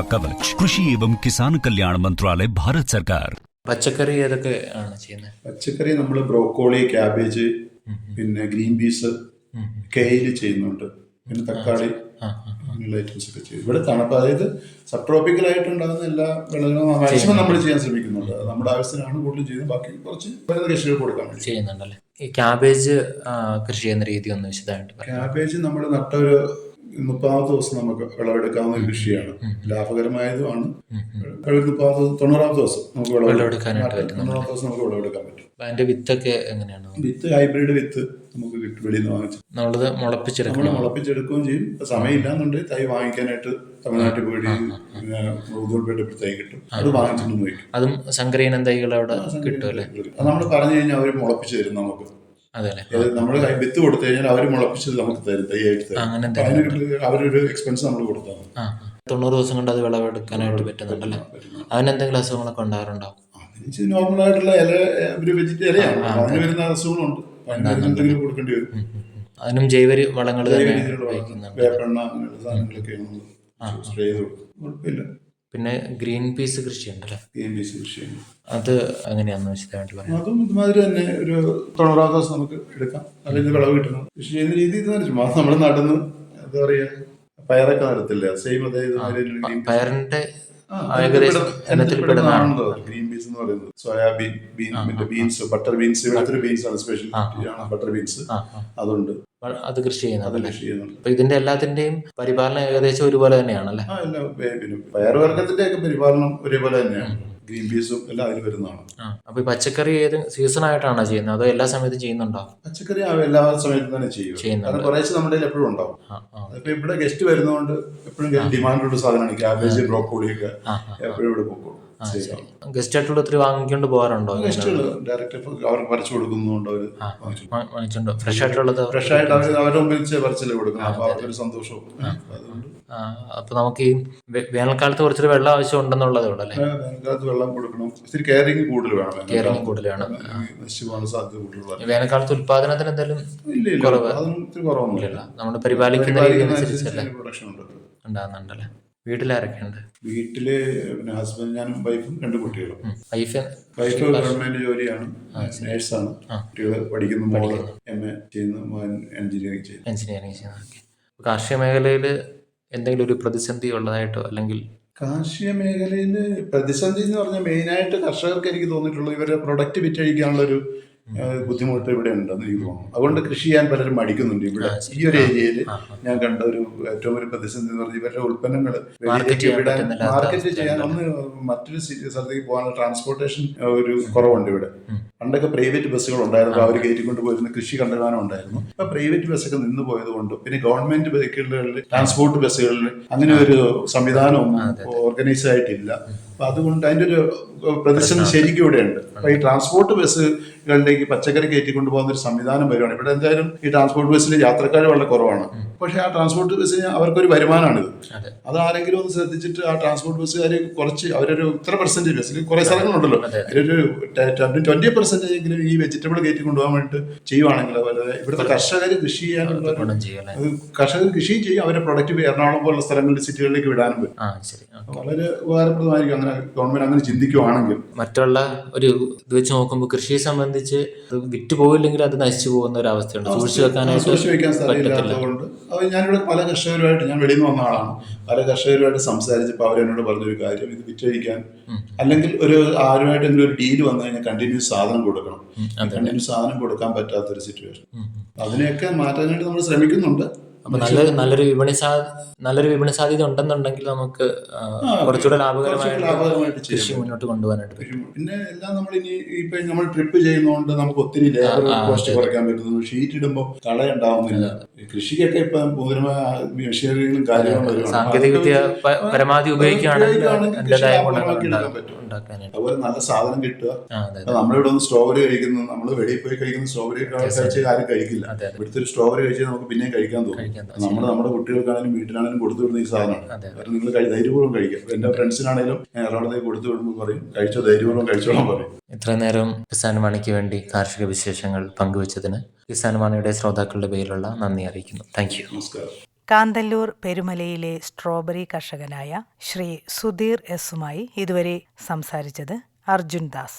സുരക്ഷാ കവച് കൃഷി ഏവം കിസാൻ കല്യാൺ മന്ത്രാലയ ഭാരത് സർക്കാർ. പച്ചക്കറി ഏതൊക്കെ ആണ് ചെയ്യുന്നത്? പച്ചക്കറി നമ്മൾ ബ്രോക്കോളി ക്യാബേജ് പിന്നെ ഗ്രീൻ പീസ് കെയിൽ ചെയ്യുന്നുണ്ട്. പിന്നെ തക്കാളി അങ്ങനെയുള്ള ഐറ്റംസ് ഒക്കെ ചെയ്യും. ഇവിടെ തണുപ്പ് അതായത് സബ് ട്രോപ്പിക്കൽ ആയിട്ടുണ്ടാകുന്ന എല്ലാ വിളകളും മാക്സിമം നമ്മൾ ചെയ്യാൻ ശ്രമിക്കുന്നുണ്ട്. നമ്മുടെ ആവശ്യത്തിനാണ് കൂടുതൽ ചെയ്യുന്നത്. ബാക്കി കുറച്ച് കൃഷികൾ കൊടുക്കാൻ വേണ്ടി. ചെയ്യുന്നുണ്ടല്ലേ? ഈ ക്യാബേജ് കൃഷി ചെയ്യുന്ന രീതി ഒന്ന് വിശദമായിട്ട് ക്യാബേജ് നമ്മൾ നട്ടൊരു മുപ്പതാമത്തെ ദിവസം നമുക്ക് വിളവെടുക്കാവുന്ന ഒരു കൃഷിയാണ്. ലാഭകരമായതുമാണ്. ഒരു ദിവസം തൊണ്ണൂറാമത്തെ ദിവസം നമുക്ക് വിളവെടുക്കാനായിട്ട്. തൊണ്ണൂറാമത്തെ ദിവസം നമുക്ക് വിളവെടുക്കാൻ പറ്റും. അതിന്റെ വിത്തൊക്കെ എങ്ങനെയാണ്? വിത്ത് ഹൈബ്രിഡ് വിത്ത് നമുക്ക് കിട്ടും വെളിയിൽ നിന്ന് വാങ്ങിച്ചു. നമ്മളത് മുളപ്പിച്ചെടുക്കും. നമ്മൾ മുളപ്പിച്ചെടുക്കുകയും ചെയ്യും. സമയമില്ലാന്നുണ്ടെങ്കിൽ തൈ വാങ്ങിക്കാനായിട്ട് തമിഴ്നാട്ടിൽ പോയി ഉദൂർപേട്ട് തൈ കിട്ടും. അത് വാങ്ങിച്ചിട്ട് പോയി. അതും സംക്രീനം തൈകൾ അവിടെ കിട്ടും അല്ലേ? അത് നമ്മൾ പറഞ്ഞു കഴിഞ്ഞാൽ അവർ മുളപ്പിച്ച് തരും നമുക്ക്. നമ്മൾ വിത്ത് കൊടുത്തു കഴിഞ്ഞാൽ അവർ മുളപ്പിച്ചത് നമുക്ക് തരും തൈയായിട്ട് തരും. അങ്ങനെ അപ്പൊ അതിന് അവരൊരു എക്സ്പെൻസ് നമ്മൾ കൊടുത്താൽ. തൊണ്ണൂറ് ദിവസം കൊണ്ട് അത് വിളവെടുക്കാനായിട്ട് പറ്റുന്നുണ്ടല്ലേ? അതിനെന്തെങ്കിലും അസുഖങ്ങളൊക്കെ ഉണ്ടാകാറുണ്ടാവും നോർമൽ ആയിട്ടുള്ള ഇല ഒരു വെജിറ്റേറിയൻ ഇലയാണ്. അതിന് വരുന്ന അസുഖങ്ങളുണ്ട്. എന്തെങ്കിലും കൊടുക്കേണ്ടി വരും. അതിനും ജൈവ വളങ്ങൾ. വേപ്പെണ്ണ അങ്ങനെയുള്ള സാധനങ്ങളൊക്കെ സ്പ്രേ ചെയ്ത് കൊടുക്കും കുഴപ്പമില്ല. പിന്നെ ഗ്രീൻ പീസ് കൃഷി ഉണ്ടല്ലേ ഗ്രീൻ പീസ് സി അത് എങ്ങനെയാണെന്ന് വിശദമായിട്ട് പറയാം അതും ഇതുമാതിരി തന്നെ ഒരു തൊണ്ണൂറാം ദിവസം നമുക്ക് എടുക്കാം. അല്ലെങ്കിൽ വിളവ് കിട്ടണം. കൃഷി ചെയ്യുന്ന രീതി ഇത് തന്നെ ചുമ്മാ നമ്മൾ നടന്ന്. എന്താ പറയുക പയറൊക്കെ നടത്തില്ല. സെയിം അതായത് ഗ്രീൻ പയറിന്റെ ഗ്രീൻ ബീൻസ് എന്ന് പറയുന്നത്. Soybean bean beans butter beans. ഇവിടുത്തെ ബീൻസ് ആണ് സ്പെഷ്യൽ ബട്ടർ ബീൻസ്. അതുണ്ട്. അത് കൃഷി ചെയ്യുന്നത് കൃഷി ചെയ്യുന്നുണ്ട്. അപ്പൊ ഇതിന്റെ എല്ലാത്തിന്റെയും പരിപാലനം ഏകദേശം ഒരുപോലെ തന്നെയാണല്ലേ? ആ എല്ലാം പിന്നെ പയറുവർഗത്തിന്റെ ഒക്കെ പരിപാലനം ഒരേപോലെ തന്നെയാണ്. ഗ്രീൻ പീസും എല്ലാം അതിൽ വരുന്നതാണ്. അപ്പൊ ഈ പച്ചക്കറി ഏത് സീസൺ ആയിട്ടാണോ ചെയ്യുന്നത്? അതോ എല്ലാ സമയത്തും ചെയ്യുന്നുണ്ടോ? പച്ചക്കറി ആ എല്ലാ സമയത്തും തന്നെ ചെയ്യും. അത് കുറേശ്ശെ നമ്മുടെ കയ്യിൽ എപ്പോഴും ഉണ്ടാവും. അതിപ്പോ ഇവിടെ ഗസ്റ്റ് വരുന്നതുകൊണ്ട് എപ്പോഴും ഡിമാൻഡുള്ള സാധനമാണ് ക്യാബേജ് ബ്രോക്കോളി ഒക്കെ എപ്പോഴും ഇവിടെ പോകും ഗസ്റ്റ് ആയിട്ടുള്ള ഒത്തിരി വാങ്ങിക്കൊണ്ട് പോകാറുണ്ടോ? ഗസ്റ്റുകൾ ഡയറക്റ്റ് അവർക്ക് പറിച്ചു അവർ വാങ്ങിച്ചോണ്ടോ ഫ്രഷ് ആയിട്ടുള്ളത് ഫ്രഷ് ആയിട്ട് അവർ അവരുടെ മുമ്പിൽ വെച്ച് പറിച്ചല്ലേ കൊടുക്കുന്നത്. അപ്പൊ അവർക്കൊരു സന്തോഷവും. അപ്പൊ അതുകൊണ്ട് അപ്പൊ നമുക്ക് ഈ വേനൽക്കാലത്ത് കുറച്ചൊരു വെള്ളം ആവശ്യം ഉണ്ടെന്നുള്ളത് വേനൽക്കാലത്ത് വെള്ളം കൊടുക്കണം. ഇത്തിരി കെയറിങ് കൂടുതൽ വേണം. കെയറിങ് വേനൽക്കാലത്ത് ഉത്പാദനത്തിന് എന്തെങ്കിലും കുറവ്? കുറവൊന്നുമില്ല. നമ്മൾ പരിപാലിക്കുന്ന രീതി അനുസരിച്ചല്ലേ ഉണ്ടാകുന്നുണ്ടല്ലേ? വീട്ടിലാരൊക്കെയുണ്ട്? വീട്ടിൽ പിന്നെ ഹസ്ബൻഡ് ഞാനും വൈഫും രണ്ട് കുട്ടികളും. വൈഫ് വൈഫ് ഗവൺമെന്റ് ജോലിയാണ്. നേഴ്സാണ് കുട്ടികൾ പഠിക്കുന്നു. മോൾ എം എ ചെയ്യുന്നു. മോൻ എഞ്ചിനീയറിംഗ് ചെയ്യുന്നു. എഞ്ചിനീയറിംഗ് ചെയ്യുന്നത് കാർഷിക മേഖലയിൽ എന്തെങ്കിലും ഒരു പ്രതിസന്ധി ഉള്ളതായിട്ടോ? അല്ലെങ്കിൽ കാർഷിക മേഖലയിൽ പ്രതിസന്ധി എന്ന് പറഞ്ഞാൽ മെയിനായിട്ട് കർഷകർക്ക് എനിക്ക് തോന്നിയിട്ടുള്ളത് ഇവരുടെ പ്രൊഡക്റ്റ് വിറ്റഴിക്കാനുള്ള ഒരു ബുദ്ധിമുട്ട് ഇവിടെ ഉണ്ടെന്ന് എനിക്ക് തോന്നുന്നു. അതുകൊണ്ട് കൃഷി ചെയ്യാൻ പലരും മടിക്കുന്നുണ്ട്. ഇവിടെ ഈ ഒരു ഏരിയയിൽ ഞാൻ കണ്ട ഒരു ഏറ്റവും വലിയ പ്രതിസന്ധി എന്ന് പറഞ്ഞാൽ ഇവരുടെ ഉൽപ്പന്നങ്ങൾ മാർക്കറ്റ് ചെയ്യാൻ ഒന്ന് മറ്റൊരു സ്ഥലത്തേക്ക് പോകാനുള്ള ട്രാൻസ്പോർട്ടേഷൻ ഒരു കുറവുണ്ട് ഇവിടെ. പണ്ടൊക്കെ പ്രൈവറ്റ് ബസ്സുകൾ ഉണ്ടായിരുന്നു. അവർ കയറ്റി കൊണ്ടുപോയിരുന്ന കൃഷി കണ്ടെത്താനും ഉണ്ടായിരുന്നു. ഇപ്പൊ പ്രൈവറ്റ് ബസ്സൊക്കെ നിന്ന് പോയത് കൊണ്ട് പിന്നെ ഗവൺമെന്റ് വെഹിക്കിളുകളിൽ ട്രാൻസ്പോർട്ട് ബസ്സുകളിൽ അങ്ങനെ ഒരു സംവിധാനമൊന്നും ഓർഗനൈസ് ആയിട്ടില്ല. അപ്പൊ അതുകൊണ്ട് അതിന്റെ ഒരു പ്രതിസന്ധി ശരിക്കും ഇവിടെ ഉണ്ട് അപ്പൊ ഈ ട്രാൻസ്പോർട്ട് ബസ്സുകളിലേക്ക് പച്ചക്കറി കയറ്റി കൊണ്ടുപോകുന്ന ഒരു സംവിധാനം വരുവാണ്. ഇവിടെ എന്തായാലും ഈ ട്രാൻസ്പോർട്ട് ബസ്സിൽ യാത്രക്കാർ വളരെ കുറവാണ്. പക്ഷെ ആ ട്രാൻസ്പോർട്ട് ബസ്സിന് അവർക്കൊരു വരുമാനമാണിത് അതെ. ആരെങ്കിലും ഒന്ന് ശ്രദ്ധിച്ചിട്ട് ആ ട്രാൻസ്പോർട്ട് ബസ്സുകാർ കുറച്ച് അവരൊരു ഇത്ര പെർസെന്റേജ് ബസ്സിൽ കുറെ സ്ഥലങ്ങളുണ്ടല്ലോ. അതിലൊരു ട്വന്റി പെർസെന്റേജ് എങ്കിലും ഈ വെജിറ്റബിൾ കയറ്റി കൊണ്ടുപോകാൻ വേണ്ടിയിട്ട് ചെയ്യുവാണെങ്കിൽ അതുപോലെ ഇവിടുത്തെ കർഷകർ കൃഷി ചെയ്യാനുള്ള കർഷകർ കൃഷി ചെയ്യും അവരുടെ പ്രൊഡക്റ്റ് എറണാകുളം പോലുള്ള സ്ഥലങ്ങളിൽ സിറ്റികളിലേക്ക് വിടാനും പറ്റും. വളരെ ഉപകാരപ്രദമായിരിക്കും. അങ്ങനെ ഗവൺമെന്റ് അങ്ങനെ ചിന്തിക്കുവാണെങ്കിൽ മറ്റുള്ള ഒരു ഇത് വെച്ച് നോക്കുമ്പോൾ കൃഷിയെ സംബന്ധിച്ച് വിറ്റ് പോയില്ലെങ്കിൽ അത് നശിച്ചു പോകുന്ന ഒരു അവസ്ഥയുണ്ട്. സൂക്ഷിച്ചു വെക്കാനായിട്ട് സൂക്ഷിച്ചു വെക്കാൻ അത് ഞാനിവിടെ പല കർഷകരുമായിട്ട് ഞാൻ വെളിയിൽ നിന്ന് വന്ന ആളാണ്. പല കർഷകരുമായിട്ട് സംസാരിച്ചപ്പോൾ അവർ അവരെന്നോട് പറഞ്ഞൊരു കാര്യം ഇത് വിറ്റഴിക്കാൻ അല്ലെങ്കിൽ ഒരു ആരുമായിട്ട് ഒരു ഡീൽ വന്നു കഴിഞ്ഞാൽ കണ്ടിന്യൂസ് സാധനം കൊടുക്കണം. കണ്ടിന്യൂസ് സാധനം കൊടുക്കാൻ പറ്റാത്തൊരു സിറ്റുവേഷൻ അതിനെയൊക്കെ മാറ്റാനായിട്ട് നമ്മൾ ശ്രമിക്കുന്നുണ്ട്. അപ്പൊ നല്ല നല്ലൊരു വിപണി സാ നല്ലൊരു വിപണി സാധ്യത ഉണ്ടെന്നുണ്ടെങ്കിൽ നമുക്ക് കുറച്ചുകൂടെ ലാഭകരമായിട്ട് കൃഷി മുന്നോട്ട് കൊണ്ടുപോകാനായിട്ട് പറ്റും. പിന്നെ എല്ലാം നമ്മൾ ഇനി ഇപ്പൊ നമ്മൾ ട്രിപ്പ് ചെയ്യുന്നതുകൊണ്ട് നമുക്ക് ഒത്തിരി ലേബർ കോസ്റ്റ്. കുറയ്ക്കാൻ പറ്റുന്നു. ഷീറ്റ് ഇടുമ്പോൾ കളയുണ്ടാവുന്നില്ല കൃഷിക്കൊക്കെ ഇപ്പൊ പൂർണമായ മെഷീനറികളും കാര്യങ്ങളും. സാങ്കേതിക വിദ്യ പരമാവധി ഉപയോഗിക്കുകയാണെങ്കിൽ അതിന്റെതായ ഉണ്ടാക്കാനായിട്ട്. അതുപോലെ നല്ല സാധനം കിട്ടുക. നമ്മളിവിടെ ഒന്ന് സ്ട്രോബെറി കഴിക്കുന്നു നമ്മൾ വെളിയിൽ പോയി കഴിക്കുന്ന സ്ട്രോബെറി കഴിച്ച് ആരും കഴിക്കില്ല. ഇവിടുത്തെ ഒരു സ്ട്രോബെറി കഴിച്ചാൽ നമുക്ക് പിന്നെ കഴിക്കാൻ തോന്നും. നമ്മൾ നമ്മുടെ കുട്ടികൾക്കാണെങ്കിലും വീട്ടിലാണെങ്കിലും കൊടുത്തു വിടുന്ന ഈ സാധനമാണ്. കാരണം നിങ്ങൾ ധൈര്യപൂർവം കഴിക്കാം. എന്റെ ഫ്രണ്ട്സിനാണെങ്കിലും എറണാകുളത്തേക്ക് കൊടുത്തു വിടുമ്പോൾ പറയും കഴിച്ചോ ധൈര്യപൂർവം കഴിച്ചോളാൻ പറയും. ഇത്ര നേരം കിസാൻ വാണിക്ക് വേണ്ടി കാർഷിക വിശേഷങ്ങൾ പങ്കുവച്ചതിന് കിസാൻ വാണിയുടെ ശ്രോതാക്കളുടെ പേരിലുള്ള നന്ദി അറിയിക്കുന്നു. താങ്ക് യു നമസ്കാരം. കാന്തല്ലൂർ പെരുമലയിലെ സ്ട്രോബെറി കർഷകനായ ശ്രീ സുധീർ എസുമായി ഇതുവരെ സംസാരിച്ചത് അർജുൻ ദാസ്.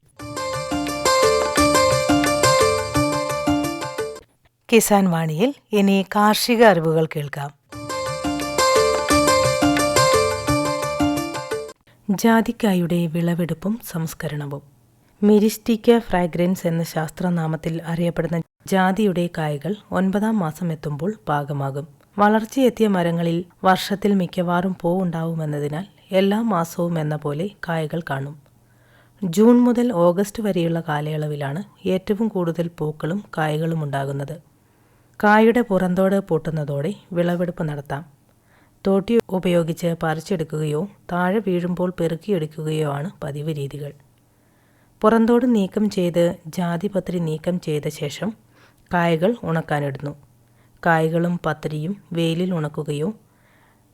കിസാൻ വാണിയിൽ ഇനി കാർഷിക അറിവുകൾ കേൾക്കാം. ജാതിക്കായുടെ വിളവെടുപ്പും സംസ്കരണവും. മിരിസ്റ്റിക്ക ഫ്രാഗ്രൻസ് എന്ന ശാസ്ത്രനാമത്തിൽ അറിയപ്പെടുന്ന ജാതിയുടെ കായകൾ ഒൻപതാം മാസം എത്തുമ്പോൾ പാകമാകും. വളർച്ചയെത്തിയ മരങ്ങളിൽ വർഷത്തിൽ മിക്കവാറും പൂവുണ്ടാവുമെന്നതിനാൽ എല്ലാ മാസവും എന്ന പോലെ കായകൾ കാണും. ജൂൺ മുതൽ ഓഗസ്റ്റ് വരെയുള്ള കാലയളവിലാണ് ഏറ്റവും കൂടുതൽ പൂക്കളും കായകളും ഉണ്ടാകുന്നത്. കായുടെ പുറന്തോട് പൂട്ടുന്നതോടെ വിളവെടുപ്പ് നടത്താം. തോട്ടി ഉപയോഗിച്ച് പറിച്ചെടുക്കുകയോ താഴെ വീഴുമ്പോൾ പെറുക്കിയെടുക്കുകയോ ആണ് പതിവ് രീതികൾ. പുറന്തോട് നീക്കം ചെയ്ത് ജാതിപത്രി നീക്കം ചെയ്ത ശേഷം കായകൾ ഉണക്കാനിടുന്നു. കായകളും പത്രിയും വെയിലിൽ ഉണക്കുകയോ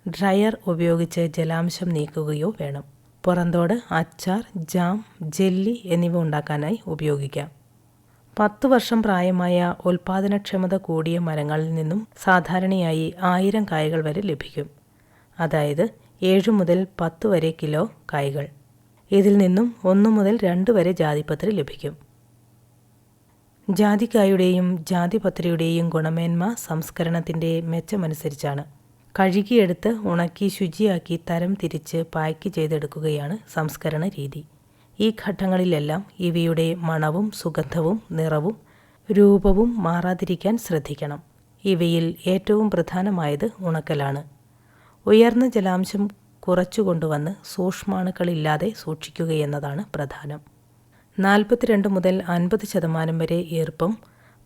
ഡ്രയർ ഉപയോഗിച്ച് ജലാംശം നീക്കുകയോ വേണം. പുറന്തോട് അച്ചാർ ജാം ജെല്ലി എന്നിവ ഉണ്ടാക്കാനായി ഉപയോഗിക്കാം. പത്ത് വർഷം പ്രായമായ ഉൽപാദനക്ഷമത കൂടിയ മരങ്ങളിൽ നിന്നും സാധാരണയായി ആയിരം കായകൾ വരെ ലഭിക്കും. അതായത് ഏഴ് മുതൽ പത്ത് വരെ കിലോ കായകൾ. ഇതിൽ നിന്നും ഒന്ന് മുതൽ രണ്ട് വരെ ജാതിപത്രി ലഭിക്കും. ജാതിക്കായുടെയും ജാതിപത്രിയുടെയും ഗുണമേന്മ സംസ്കരണത്തിന്റെ മെച്ചമനുസരിച്ചാണ്. കഴുകിയെടുത്ത് ഉണക്കി ശുചിയാക്കി തരം തിരിച്ച് പായ്ക്ക് ചെയ്തെടുക്കുകയാണ് സംസ്കരണ രീതി. ഈ ഘട്ടങ്ങളിലെല്ലാം ഇവയുടെ മണവും സുഗന്ധവും നിറവും രൂപവും മാറാതിരിക്കാൻ ശ്രദ്ധിക്കണം. ഇവയിൽ ഏറ്റവും പ്രധാനമായത് ഉണക്കലാണ്. ഉയർന്ന ജലാംശം കുറച്ചു കൊണ്ടുവന്ന് സൂക്ഷ്മാണുക്കളില്ലാതെ സൂക്ഷിക്കുകയെന്നതാണ് പ്രധാനം. നാൽപ്പത്തിരണ്ട് മുതൽ അൻപത് ശതമാനം വരെ ഈർപ്പം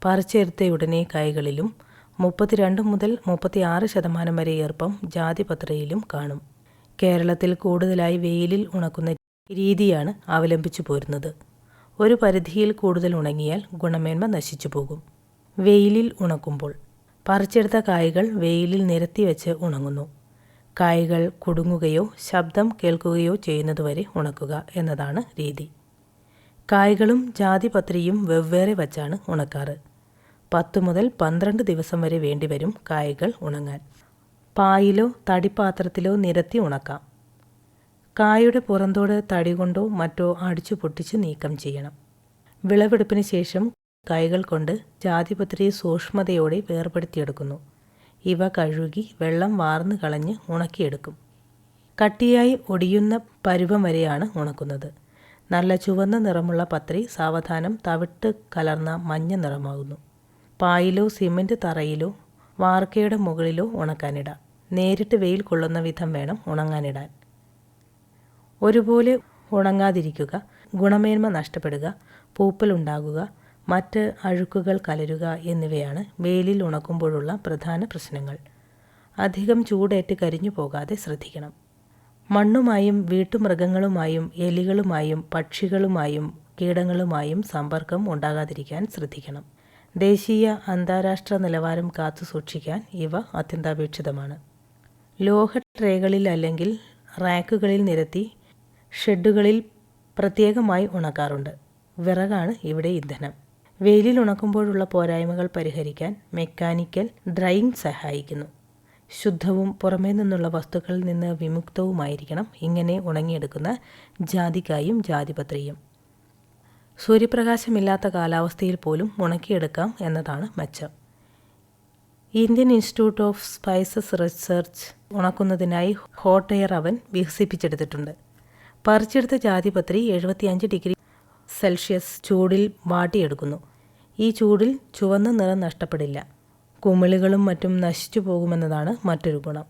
പറിച്ചെടുത്തയുടനെ കായ്കളിലും മുപ്പത്തിരണ്ട് മുതൽ മുപ്പത്തിയാറ് ശതമാനം വരെ ഈർപ്പം ജാതിപത്രയിലും കാണും. കേരളത്തിൽ കൂടുതലായി വെയിലിൽ ഉണക്കുന്ന രീതിയാണ് അവലംബിച്ചു പോരുന്നത്. ഒരു പരിധിയിൽ കൂടുതൽ ഉണങ്ങിയാൽ ഗുണമേന്മ നശിച്ചു പോകും. വെയിലിൽ ഉണക്കുമ്പോൾ. പറിച്ചെടുത്ത കായ്കൾ വെയിലിൽ നിരത്തി വെച്ച് ഉണങ്ങുന്നു. കായ്കൾ കുടുങ്ങുകയോ ശബ്ദം കേൾക്കുകയോ ചെയ്യുന്നതുവരെ ഉണക്കുക എന്നതാണ് രീതി. കായ്കളും ജാതിപത്രിയും വെവ്വേറെ വച്ചാണ് ഉണക്കാറ്. പത്ത് മുതൽ പന്ത്രണ്ട് ദിവസം വരെ വേണ്ടിവരും കായ്കൾ ഉണങ്ങാൻ. പായിലോ തടിപ്പാത്രത്തിലോ നിരത്തി ഉണക്കാം. കായുടെ പുറന്തോട് തടി കൊണ്ടോ മറ്റോ അടിച്ചു പൊട്ടിച്ച് നീക്കം ചെയ്യണം. വിളവെടുപ്പിന് ശേഷം കായകൾ കൊണ്ട് ജാതിപത്രി സൂക്ഷ്മതയോടെ വേർപെടുത്തിയെടുക്കുന്നു. ഇവ കഴുകി വെള്ളം വാർന്നു കളഞ്ഞ് ഉണക്കിയെടുക്കും. കട്ടിയായി ഒടിയുന്ന പരുവം വരെയാണ് ഉണക്കുന്നത്. നല്ല ചുവന്ന നിറമുള്ള പത്രി സാവധാനം തവിട്ട് കലർന്ന മഞ്ഞ നിറമാകുന്നു. പായിലോ സിമന്റ് തറയിലോ വാർക്കയുടെ മുകളിലോ ഉണക്കാനിടാം. നേരിട്ട് വെയിൽ കൊള്ളുന്ന വിധം വേണം ഉണങ്ങാനിടാൻ. ഒരുപോലെ ഉണങ്ങാതിരിക്കുക ഗുണമേന്മ നഷ്ടപ്പെടുക പൂപ്പലുണ്ടാകുക മറ്റ് അഴുക്കുകൾ കലരുക എന്നിവയാണ് വെയിലിൽ ഉണക്കുമ്പോഴുള്ള പ്രധാന പ്രശ്നങ്ങൾ. അധികം ചൂടേറ്റ് കരിഞ്ഞു പോകാതെ ശ്രദ്ധിക്കണം. മണ്ണുമായും വീട്ടുമൃഗങ്ങളുമായും എലികളുമായും പക്ഷികളുമായും കീടങ്ങളുമായും സമ്പർക്കം ഉണ്ടാകാതിരിക്കാൻ ശ്രദ്ധിക്കണം. ദേശീയ അന്താരാഷ്ട്ര നിലവാരം കാത്തു സൂക്ഷിക്കാൻ ഇവ അത്യന്താപേക്ഷിതമാണ്. ലോഹ ട്രേകളിൽ അല്ലെങ്കിൽ റാക്കുകളിൽ നിരത്തി ഷെഡുകളിൽ പ്രത്യേകമായി ഉണക്കാറുണ്ട്. വിറകാണ് ഇവിടെ ഇന്ധനം. വെയിലിൽ ഉണക്കുമ്പോഴുള്ള പോരായ്മകൾ പരിഹരിക്കാൻ മെക്കാനിക്കൽ ഡ്രൈയിങ് സഹായിക്കുന്നു. ശുദ്ധവും പുറമേ നിന്നുള്ള വസ്തുക്കളിൽ നിന്ന് വിമുക്തവുമായിരിക്കണം ഇങ്ങനെ ഉണങ്ങിയെടുക്കുന്ന ജാതിക്കായും ജാതിപത്രിയും. സൂര്യപ്രകാശമില്ലാത്ത കാലാവസ്ഥയിൽ പോലും ഉണക്കിയെടുക്കാം എന്നതാണ് മെച്ചം. Indian institute of spices research ഉണക്കുന്നതിനായി hot air oven വികസിപ്പിച്ചെടുത്തിട്ടുണ്ട്. പറിച്ചെടുത്ത ജാതിപത്രി എഴുപത്തിയഞ്ച് ഡിഗ്രി സെൽഷ്യസ് ചൂടിൽ വാട്ടിയെടുക്കുന്നു. ഈ ചൂടിൽ ചുവന്ന നിറം നഷ്ടപ്പെടില്ല. കുമിളുകളും മറ്റും നശിച്ചു പോകുമെന്നതാണ് മറ്റൊരു ഗുണം.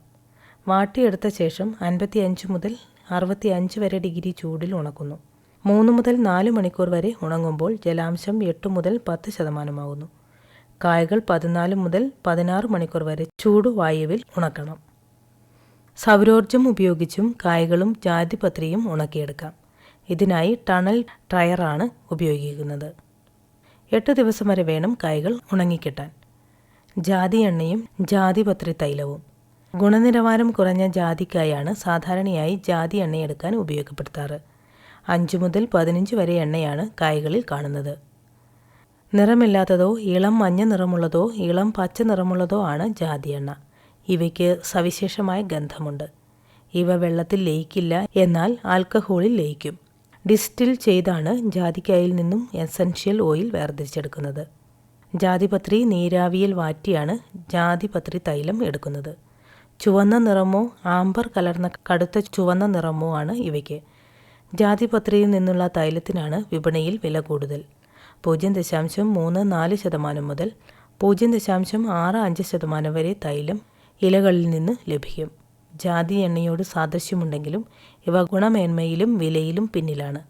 വാട്ടിയെടുത്ത ശേഷം അൻപത്തിയഞ്ച് മുതൽ അറുപത്തിയഞ്ച് വരെ ഡിഗ്രി ചൂടിൽ ഉണക്കുന്നു. മൂന്ന് മുതൽ നാല് മണിക്കൂർ വരെ ഉണങ്ങുമ്പോൾ ജലാംശം എട്ട് മുതൽ പത്ത് ശതമാനമാകുന്നു. കായകൾ പതിനാല് മുതൽ പതിനാറ് മണിക്കൂർ വരെ ചൂടുവായുവിൽ ഉണക്കണം. സൗരോർജം ഉപയോഗിച്ചും കായകളും ജാതിപത്രിയും ഉണക്കിയെടുക്കാം. ഇതിനായി ടണൽ ട്രയറാണ് ഉപയോഗിക്കുന്നത്. എട്ട് ദിവസം വരെ വേണം കായകൾ ഉണങ്ങിക്കിട്ടാൻ. ജാതി എണ്ണയും ജാതിപത്രി തൈലവും. ഗുണനിലവാരം കുറഞ്ഞ ജാതിക്കായാണ് സാധാരണയായി ജാതി എണ്ണയെടുക്കാൻ ഉപയോഗപ്പെടുത്താറ്. അഞ്ചു മുതൽ പതിനഞ്ച് വരെ എണ്ണയാണ് കായകളിൽ കാണുന്നത്. നിറമില്ലാത്തതോ ഇളം മഞ്ഞ നിറമുള്ളതോ ഇളം പച്ച നിറമുള്ളതോ ആണ് ജാതി എണ്ണ. ഇവയ്ക്ക് സവിശേഷമായ ഗന്ധമുണ്ട്. ഇവ വെള്ളത്തിൽ ലയിക്കില്ല എന്നാൽ ആൽക്കഹോളിൽ ലയിക്കും. ഡിസ്റ്റിൽ ചെയ്താണ് ജാതിക്കായിൽ നിന്നും എസൻഷ്യൽ ഓയിൽ വേർതിരിച്ചെടുക്കുന്നത്. ജാതിപത്രി നീരാവിയിൽ വാറ്റിയാണ് ജാതിപത്രി തൈലം എടുക്കുന്നത്. ചുവന്ന നിറമോ ആംബർ കലർന്ന കടുത്ത ചുവന്ന നിറമോ ആണ് ഇവയ്ക്ക്. ജാതിപത്രിയിൽ നിന്നുള്ള തൈലത്തിനാണ് വിപണിയിൽ വില കൂടുതൽ. പൂജ്യം ദശാംശം മൂന്ന് നാല് ശതമാനം മുതൽ പൂജ്യം ദശാംശം ആറ് അഞ്ച് ശതമാനം വരെ തൈലം ഇലകളിൽ നിന്ന് ലഭിക്കും. ജാതി എണ്ണയോട് സാദൃശ്യമുണ്ടെങ്കിലും ഇവ ഗുണമേന്മയിലും വിലയിലും പിന്നിലാണ്.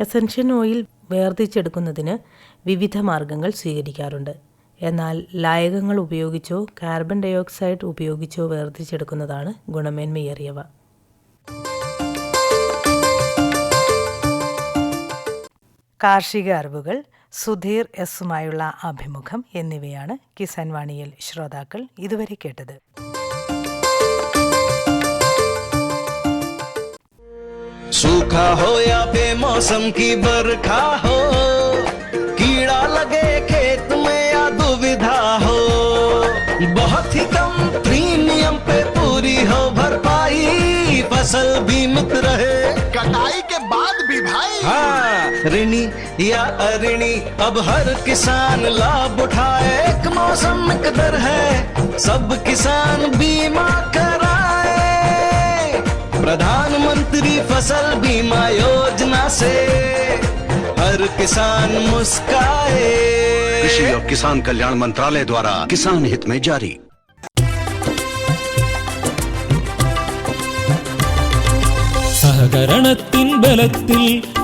എസൻഷ്യൻ ഓയിൽ വേർതിരിച്ചെടുക്കുന്നതിന് വിവിധ മാർഗങ്ങൾ സ്വീകരിക്കാറുണ്ട്. എന്നാൽ ലായകങ്ങൾ ഉപയോഗിച്ചോ കാർബൺ ഡയോക്സൈഡ് ഉപയോഗിച്ചോ വേർതിരിച്ചെടുക്കുന്നതാണ് ഗുണമേന്മയേറിയവ. കാർഷിക അറിവുകൾ സുധീർ എസുമായുള്ള അഭിമുഖം എന്നിവയാണ് കിസാൻ വാണിയിൽ ശ്രോതാക്കൾ ഇതുവരെ കേട്ടത് सूखा हो या बेमौसम की बरखा हो कीड़ा लगे खेत में या दुविधा हो बहुत ही कम प्रीमियम पे पूरी हो भरपाई फसल बीमित रहे कटाई के बाद भी भाई हाँ ऋणी या अऋणी अब हर किसान लाभ उठाए एक मौसम एक दर है सब किसान बीमा कराए प्रधानमंत्री फसल बीमा योजना से हर किसान मुस्काए कृषि और किसान कल्याण मंत्रालय द्वारा किसान हित में जारी സഹകരണത്തിൻ ബലത്തിൽ